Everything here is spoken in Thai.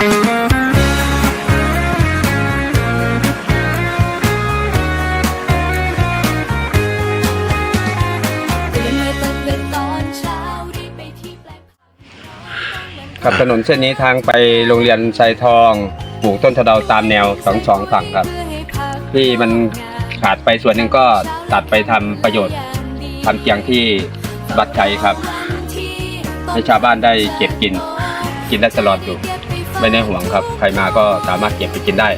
ตื่นมาตั้งแต่ตอนเช้ารีบถนนเส้นนี้ทางไปโรงเรียนไซทองปลูกต้นสะเดาตามแนวสองสองฝั่งครับ ที่มันขาดไปส่วนหนึ่งก็ตัดไปทำประโยชน์ทำเกียงที่วัดใช้ครับ ให้ชาวบ้านได้เก็บกิน กินได้ตลอดอยู่ ไม่แนห่วงครับ ใครมาก็สามารถเก็บไปกินได้